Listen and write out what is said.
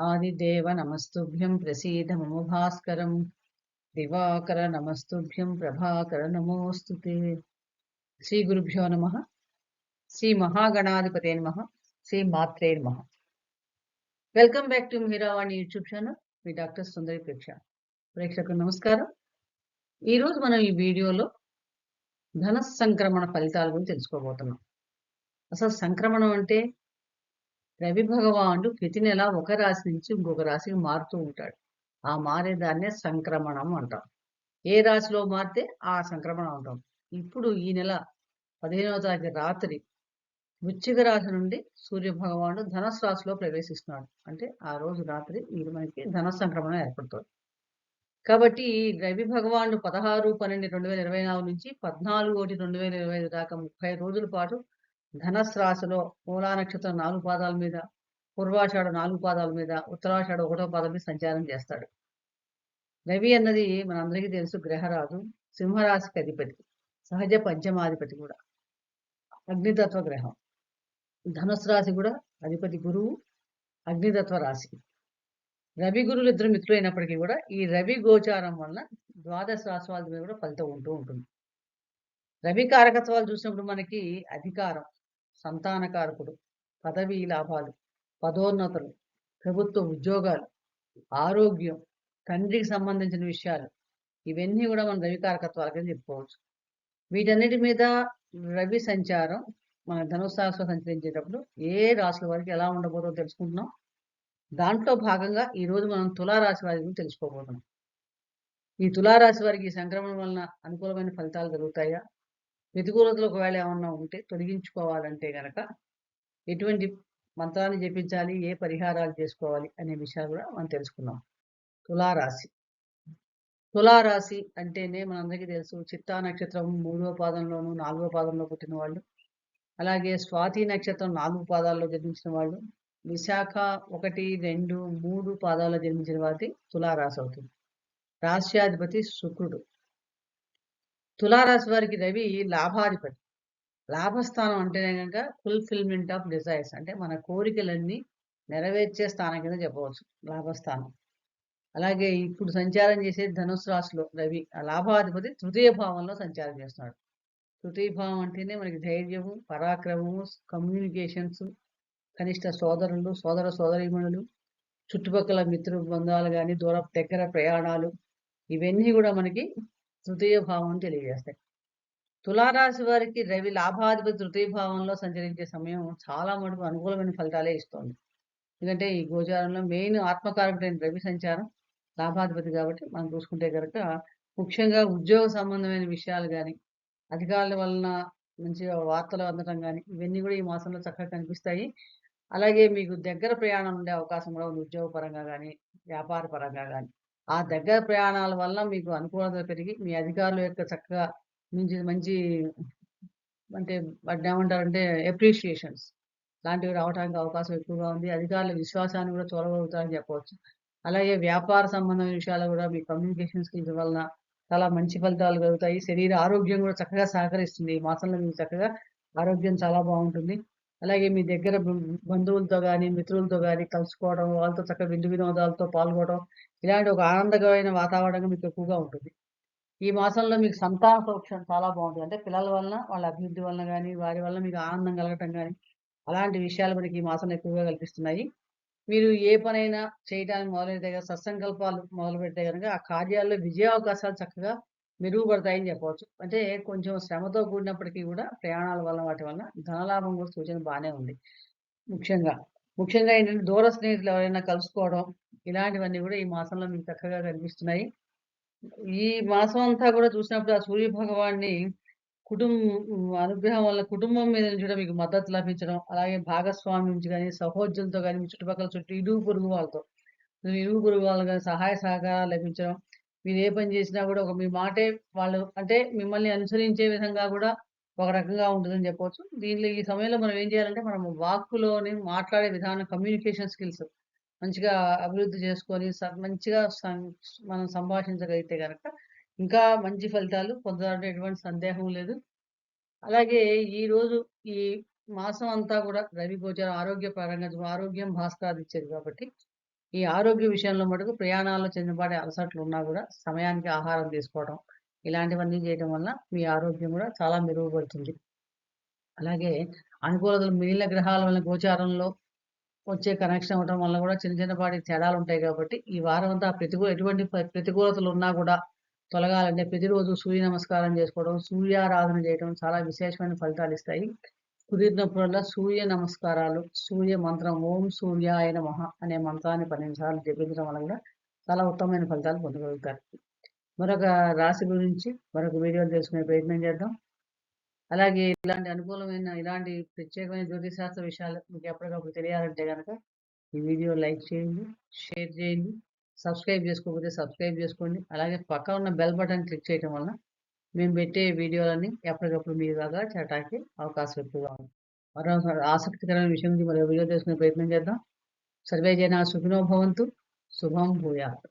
ఆదిదేవ నమస్తుభ్యం ప్రసీద మమ భాస్కరం దివాకర నమస్తుభ్యం ప్రభాకర నమోస్తు శ్రీ గురుభ్యో నమ శ్రీ మహాగణాధిపతే నమ శ్రీ మాత్రే నమ welcome back to Meeravani YouTube channel me doctor Sundari ప్రేక్ష ప్రేక్షకులు నమస్కారం ఈరోజు మనం ఈ వీడియోలో ధన సంక్రమణ ఫలితాల గురించి తెలుసుకోబోతున్నాం. అసలు సంక్రమణం అంటే రవి భగవానుడు ప్రతి నెల ఒక రాశి నుంచి ఇంకొక రాశికి మారుతూ ఉంటాడు. ఆ మారేదాన్నే సంక్రమణం అంటాం. ఏ రాశిలో మారితే ఆ సంక్రమణం అంటాం. ఇప్పుడు ఈ నెల పదిహేనవ తారీఖు రాత్రి వృచ్చిక రాశి నుండి సూర్య భగవానుడు ధనస్ రాశిలో ప్రవేశిస్తున్నాడు. అంటే ఆ రోజు రాత్రి ఈ మనకి ధన సంక్రమణం ఏర్పడుతుంది. కాబట్టి రవి భగవానుడు పదహారు పన్నెండు రెండు వేల ఇరవై నాలుగు నుంచి పద్నాలుగు ఒకటి రెండు వేల ఇరవై ఐదు దాకా ముప్పై రోజుల పాటు ధనస్ రాశిలో మూలా నక్షత్రం నాలుగు పాదాల మీద పూర్వాషాఢ నాలుగు పాదాల మీద ఉత్తరాషాఢ ఒకటో పాదం మీద సంచారం చేస్తాడు. రవి అన్నది మనందరికీ తెలుసు గ్రహరాజు సింహరాశికి అధిపతి సహజ పంచమాధిపతి కూడా అగ్నితత్వ గ్రహం. ధనుసు రాశి కూడా అధిపతి గురువు అగ్నితత్వ రాశి. రవి గురువులు ఇద్దరు మిత్రులు అయినప్పటికీ కూడా ఈ రవి గోచారం వలన ద్వాదశ రాశి వాళ్ళ మీద కూడా ఫలితం ఉంటూ ఉంటుంది. రవి కారకత్వాలు చూసినప్పుడు మనకి అధికారం సంతానకారకుడు పదవీ లాభాలు పదోన్నతులు ప్రభుత్వ ఉద్యోగాలు ఆరోగ్యం తండ్రికి సంబంధించిన విషయాలు. ఇవన్నీ కూడా మనం రవి కారకత్వాలకే చెప్పుకోవచ్చు. వీటన్నిటి మీద రవి సంచారం మన ధనుసాహసం సంచరించేటప్పుడు ఏ రాశుల వారికి ఎలా ఉండబోతుందో తెలుసుకుంటున్నాం. దాంట్లో భాగంగా ఈరోజు మనం తులారాశి వారి గురించి తెలుసుకోబోతున్నాం. ఈ తులారాశి వారికి ఈ సంక్రమణ వలన అనుకూలమైన ఫలితాలు జరుగుతాయా ప్రతికూలతలు ఒకవేళ ఏమన్నా ఉంటే తొలగించుకోవాలంటే గనక ఎటువంటి మంత్రాన్ని జపించాలి ఏ పరిహారాలు చేసుకోవాలి అనే విషయాలు కూడా మనం తెలుసుకున్నాం తులారాశి. తులారాశి అంటేనే మనందరికీ తెలుసు చిత్తా నక్షత్రం మూడవ పాదంలోను నాలుగో పాదంలో పుట్టిన వాళ్ళు. అలాగే స్వాతి నక్షత్రం నాలుగు పాదాల్లో జన్మించిన వాళ్ళు. విశాఖ ఒకటి రెండు మూడు పాదాల్లో జన్మించిన వారికి తులారాశి అవుతుంది. రాశ్యాధిపతి శుక్రుడు. తులారాశి వారికి రవి లాభాధిపతి. లాభస్థానం అంటేనే కనుక ఫుల్ఫిల్మెంట్ ఆఫ్ డిజైర్స్ అంటే మన కోరికలన్నీ నెరవేర్చే స్థానం కింద చెప్పవచ్చు లాభస్థానం. అలాగే ఇప్పుడు సంచారం చేసే ధనుసు రాశిలో రవి ఆ లాభాధిపతి తృతీయ భావంలో సంచారం చేస్తున్నాడు. తృతీయ భావం అంటేనే మనకి ధైర్యము పరాక్రమము కమ్యూనికేషన్స్ కనిష్ట సోదరులు సోదర సోదరీమణులు చుట్టుపక్కల మిత్రు బంధాలు కానీ దూర దగ్గర ప్రయాణాలు ఇవన్నీ కూడా మనకి తృతీయ భావం తెలియజేస్తాయి. తులారాశి వారికి రవి లాభాధిపతి తృతీయ భావంలో సంచరించే సమయం చాలా మటుకు అనుకూలమైన ఫలితాలే ఇస్తుంది. ఎందుకంటే ఈ గోచారంలో మెయిన్ ఆత్మకారకుడైన రవి సంచారం లాభాధిపతి కాబట్టి మనం చూసుకుంటే కనుక ముఖ్యంగా ఉద్యోగ సంబంధమైన విషయాలు కానీ అధికారుల వలన మంచిగా వార్తలు అందడం కానీ ఇవన్నీ కూడా ఈ మాసంలో చక్కగా కనిపిస్తాయి. అలాగే మీకు దగ్గర ప్రయాణం ఉండే అవకాశం కూడా ఉంది ఉద్యోగ పరంగా కానీ వ్యాపార పరంగా కానీ ఆ దగ్గర ప్రయాణాల వల్ల మీకు అనుకూలత పెరిగి మీ అధికారుల యొక్క చక్కగా మంచి మంచి అంటే వాటిని ఏమంటారంటే అప్రిషియేషన్స్ లాంటివి రావడానికి అవకాశం ఎక్కువగా ఉంది. అధికారుల విశ్వాసాన్ని కూడా చూడగలుగుతారని చెప్పవచ్చు. అలాగే వ్యాపార సంబంధమైన విషయాలు కూడా మీ కమ్యూనికేషన్ స్కిల్స్ వలన చాలా మంచి ఫలితాలు కలుగుతాయి. శరీర ఆరోగ్యం కూడా చక్కగా సహకరిస్తుంది. ఈ మాసంలో మీకు చక్కగా ఆరోగ్యం చాలా బాగుంటుంది. అలాగే మీ దగ్గర బంధువులతో కానీ మిత్రులతో కానీ కలుసుకోవడం వాళ్ళతో చక్కగా విందు వినోదాలతో పాల్గొనడం ఇలాంటి ఒక ఆనందకరమైన వాతావరణం మీకు ఎక్కువగా ఉంటుంది. ఈ మాసంలో మీకు సంతాన సౌఖ్యం చాలా బాగుంటుంది. అంటే పిల్లల వలన వాళ్ళ అభివృద్ధి వలన కానీ వారి వల్ల మీకు ఆనందం కలగటం కానీ అలాంటి విషయాలు మనకి ఈ మాసంలో ఎక్కువగా కల్పిస్తున్నాయి. మీరు ఏ పనైనా చేయడానికి మొదలెడితే కనుక సత్సంకల్పాలు మొదలు పెడితే కనుక ఆ కార్యాల్లో విజయావకాశాలు చక్కగా మెరుగుపడతాయని చెప్పవచ్చు. అంటే కొంచెం శ్రమతో కూడినప్పటికీ కూడా ప్రయాణాల వల్ల వాటి వల్ల ధనలాభం కూడా సూచన బాగానే ఉంది. ముఖ్యంగా ముఖ్యంగా ఏంటంటే దూర స్నేహితులు ఎవరైనా కలుసుకోవడం ఇలాంటివన్నీ కూడా ఈ మాసంలో మీకు చక్కగా కనిపిస్తున్నాయి. ఈ మాసం అంతా కూడా చూసినప్పుడు ఆ సూర్య భగవాన్ని కుటుంబం అనుగ్రహం వల్ల కుటుంబం మీద నుంచి కూడా మీకు మద్దతు లభించడం అలాగే భాగస్వామి నుంచి కానీ సహోద్యులతో కానీ మీ చుట్టుపక్కల చుట్టూ ఇరుగు పొరుగు వాళ్ళతో ఇరుగు పొరుగు వాళ్ళు కానీ సహాయ సహకారాలు లభించడం. మీరు ఏ పని చేసినా కూడా ఒక మీ మాటే వాళ్ళు అంటే మిమ్మల్ని అనుసరించే విధంగా కూడా ఒక రకంగా ఉంటుందని చెప్పవచ్చు. దీనిలో ఈ సమయంలో మనం ఏం చేయాలంటే మనం వాక్కులోని మాట్లాడే విధానం కమ్యూనికేషన్ స్కిల్స్ మంచిగా అభివృద్ధి చేసుకొని మంచిగా మనం సంభాషించగలిగితే కనుక ఇంకా మంచి ఫలితాలు పొందడానికి ఎటువంటి సందేహం లేదు. అలాగే ఈ రోజు ఈ మాసం అంతా కూడా రవి గోచారం ఆరోగ్యపరంగా ఆరోగ్యం భాస్కరాది ఇచ్చేది కాబట్టి ఈ ఆరోగ్య విషయంలో మటుకు ప్రయాణాల్లో చిన్నపాటి అలసట్లు ఉన్నా కూడా సమయానికి ఆహారం తీసుకోవడం ఇలాంటివన్నీ చేయడం వల్ల మీ ఆరోగ్యం కూడా చాలా మెరుగుపడుతుంది. అలాగే అనుకూలతలు మిగిలిన గ్రహాల వల్ల గోచారంలో వచ్చే కనెక్షన్ అవ్వడం వల్ల కూడా చిన్న చిన్నపాటి తేడాలు ఉంటాయి కాబట్టి ఈ వారం అంతా ప్రతికూల ఎటువంటి ప్రతికూలతలు ఉన్నా కూడా తొలగాలంటే ప్రతిరోజు సూర్య నమస్కారం చేసుకోవడం సూర్యారాధన చేయడం చాలా విశేషమైన ఫలితాలు ఇస్తాయి. కుదిరినప్పుడల్లా సూర్య నమస్కారాలు సూర్య మంత్రం ఓం సూర్యాయ మహ అనే మంత్రాన్ని పన్నెండు సార్లు జపించడం వల్ల కూడా చాలా ఉత్తమమైన ఫలితాలు పొందగలుగుతారు. మరొక రాశి గురించి మరొక వీడియోలు తెలుసుకునే ప్రయత్నం చేద్దాం. అలాగే ఇలాంటి అనుకూలమైన ఇలాంటి ప్రత్యేకమైన జ్యోతిశాస్త్ర విషయాలు మీకు ఎప్పటికప్పుడు తెలియాలంటే కనుక ఈ వీడియో లైక్ చేయండి షేర్ చేయండి సబ్స్క్రైబ్ చేసుకోకపోతే సబ్స్క్రైబ్ చేసుకోండి. అలాగే పక్క ఉన్న బెల్ బటన్ క్లిక్ చేయడం వలన మేము పెట్టే వీడియోలన్నీ ఎప్పటికప్పుడు మీ దాకా చేరడానికి అవకాశం ఎక్కువగా ఉంది. మరో ఆసక్తికరమైన విషయం గురించి మరో వీడియో తెలుసుకునే ప్రయత్నం చేద్దాం. సర్వే జన సుఖినో భవంతు శుభం భూయాత్.